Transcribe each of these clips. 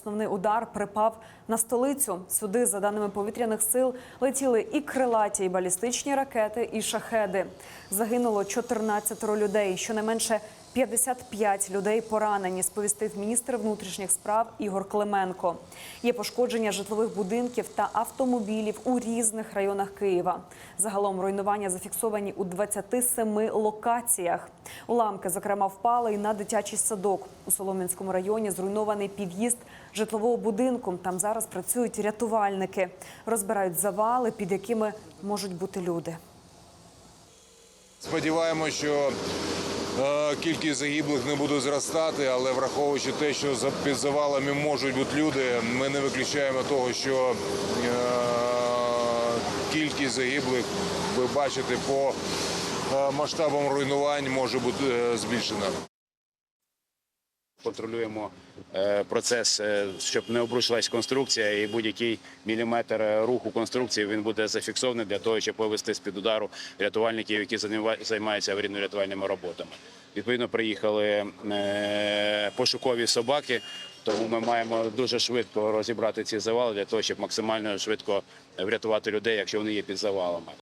основний удар припав на столицю. Сюди, за даними повітряних сил, летіли і крилаті, і балістичні ракети, і шахеди. Загинуло 14 людей. Щонайменше 55 людей поранені, сповістив міністр внутрішніх справ Ігор Клименко. Є пошкодження житлових будинків та автомобілів у різних районах Києва. Загалом руйнування зафіксовані у 27 локаціях. Уламки, зокрема, впали і на дитячий садок. У Солом'янському районі зруйнований під'їзд житлового будинку. Там зараз працюють рятувальники, розбирають завали, під якими можуть бути люди. Сподіваємося, що кількість загиблих не буде зростати, але враховуючи те, що під завалами можуть бути люди, ми не виключаємо того, що е, кількість загиблих, ви бачите, по е, масштабам руйнувань може бути е, збільшена. Контролюємо е, процес, е, щоб не обрушилась конструкція, і будь-який міліметр е, руху конструкції він буде зафіксований для того, щоб вивести з під удару рятувальників, які займаються аварійно-рятувальними роботами. Відповідно, приїхали пошукові собаки, тому ми маємо дуже швидко розібрати ці завали для того, щоб максимально швидко врятувати людей, якщо вони є під завалами.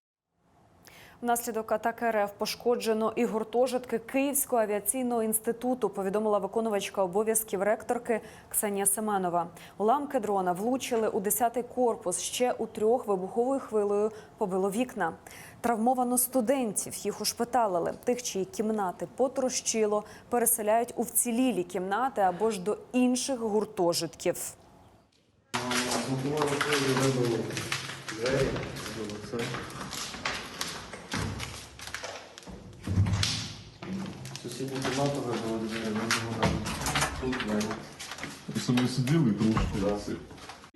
Внаслідок атаки РФ пошкоджено і гуртожитки Київського авіаційного інституту. Повідомила виконувачка обов'язків ректорки Ксенія Семенова. Уламки дрона влучили у 10-й корпус. Ще у трьох вибуховою хвилею побило вікна. Травмовано студентів. Їх ушпиталили. Тих, чиї кімнати потрощило, переселяють у вцілілі кімнати або ж до інших гуртожитків. Двері, Сусідню кімнату вибили двері, вибили там. Тут двері. Ви собі сиділи і трошки.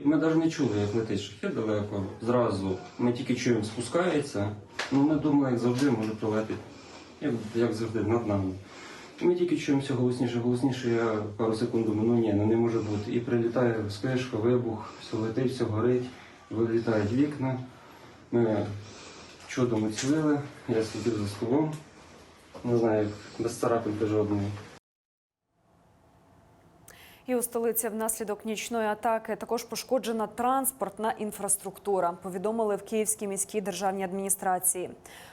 Ми навіть не чули, як летить шахет далеко. Зразу ми тільки чуємо, спускається. Ну, ми думали, як завжди, може прилетить. Як, як завжди, над нами. І Ми тільки чуємо все голосніше, голосніше. Я пару секунд думаю, ну ні, ну не може бути. І прилітає спишка, вибух, все летить, все горить, вилітають вікна. Ми чудом уцілили, я сидів за столом. Не знаю, без царапинки жодної. І у столиці внаслідок нічної атаки також пошкоджена транспортна інфраструктура. Повідомили в Київській міській державній адміністрації.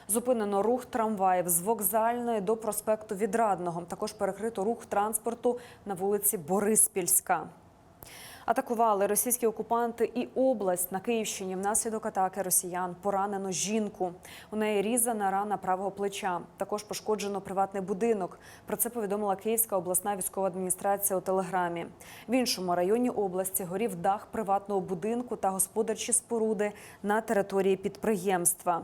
Зупинено рух трамваїв з вокзальної до проспекту Відрадного. Також перекрито рух транспорту на вулиці Бориспільська. Атакували російські окупанти і область на Київщині. Внаслідок атаки росіян поранено жінку. У неї різана рана правого плеча. Також пошкоджено приватний будинок. Про це повідомила Київська обласна військова адміністрація у телеграмі. В іншому районі області горів дах приватного будинку та господарчі споруди на території підприємства.